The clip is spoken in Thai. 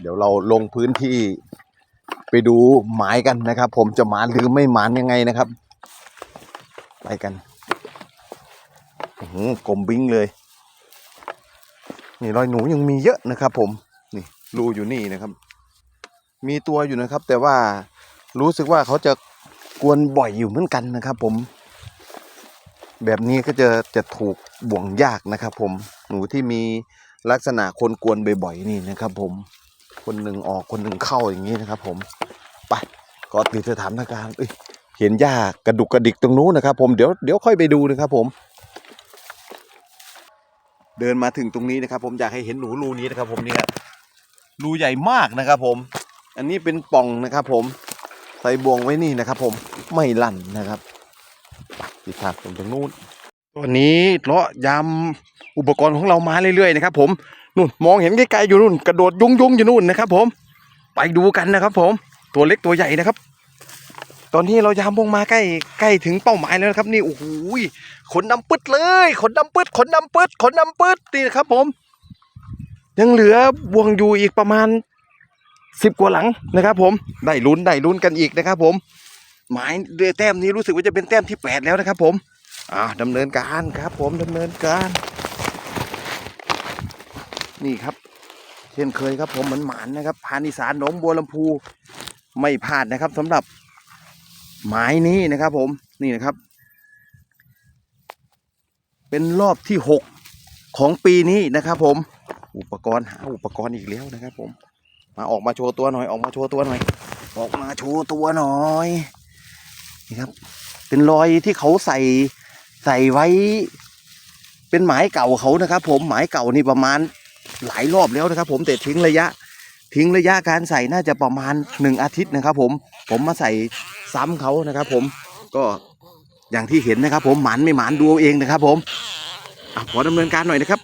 เดี๋ยวเราลงพื้นที่ไปดูหมายกันนะครับ ผมจะหมานหรือไม่หมานยังไงนะครับ ไปกันโอ้โหกลมบิ้งเลย นี่รอยหนูยังมีเยอะนะครับ ผมนี่รูอยู่นี่นะครับ มีตัวอยู่นะครับ แต่ว่ารู้สึกว่าเขาจะกวนบ่อยอยู่เหมือนกันนะครับ ผม แบบนี้ก็จะจะถูกบ่วงยากนะครับ ผมหนูที่มีลักษณะคนกวนบ่อยๆนี่นะครับ ผม คนหนึ่งออกคนหนึ่งเข้าอย่างนี้นะครับ ผมไปก็ติดสถานการณ์เอ้ยเห็นหญ้ากระดุกกระดิกตรงนู้นนะครับ ผมเดี๋ยวเดี๋ยวค่อยไปดูนะครับ ผม เดินมาถึงตรงนี้นะครับ ผมอยากให้เห็นหนูรูนี้นะครับ ผมเนี่ยรูใหญ่มากนะครับ ผม อันนี้เป็นป่องนะครับ ผมใส่บ่วงไว้นี่นะครับ ผมไม่ลั่นนะครับติดทางตรงตรงนู้นตัวนี้เลาะยำอุปกรณ์ของเรามาเรื่อยๆนะครับ ผม นู่นมองเห็นไกลๆอยู่นู่นกระโดดยุ้งๆอยู่นู่นนะครับ ผม ไปดูกันนะครับ ผมตัวเล็กตัวใหญ่นะครับ ตอนนี้เรายามวงมาใกล้ใกล้ถึงเป้าหมายแล้วนะครับนี่โอ้โหขนดำปึ๊ดเลยขนดำปึ๊ดขนดำปึ๊ดขนดำปึ๊ดนี่นะครับ ผม ยังเหลือบวงอยู่อีกประมาณสิบกว่าหลังนะครับ ผมได้ลุ้นได้ลุ้นกันอีกนะครับ ผม หมายเรือแต้มนี้รู้สึกว่าจะเป็นแต้มที่แปดแล้วนะครับ ผมอ่าดำเนินการครับ ผมดำเนินการ นี่ครับ เช่นเคยครับผมเหมือนหมานนะครับพานิสานหนองบัวลำพูไม่พลาดนะครับสำหรับหมายนี้นะครับ ผมนี่นะครับ เป็นรอบที่หกของปีนี้นะครับผมอุปกรณ์หาอุปกรณ์อีกแล้วนะครับ ผม มาออกมาโชว์ตัวหน่อยออกมาโชว์ตัวหน่อย ออกมาโชว์ตัวหน่อยนี่ครับ เป็นรอยที่เขาใส่ใส่ไว้ เป็นหมายเก่าเขานะครับ ผมหมายเก่านี่ประมาณ หลายรอบแล้วนะครับ ผมแต่ทิ้งระยะ ทิ้งระยะการใส่น่าจะประมาณหนึ่งอาทิตย์นะครับ ผมผมมาใส่ซ้ำเขานะครับ ผมก็อย่างที่เห็นนะครับ ผมหมันไม่หมันดูเอาเองนะครับ ผมอขอดำเนินการหน่อยนะครับ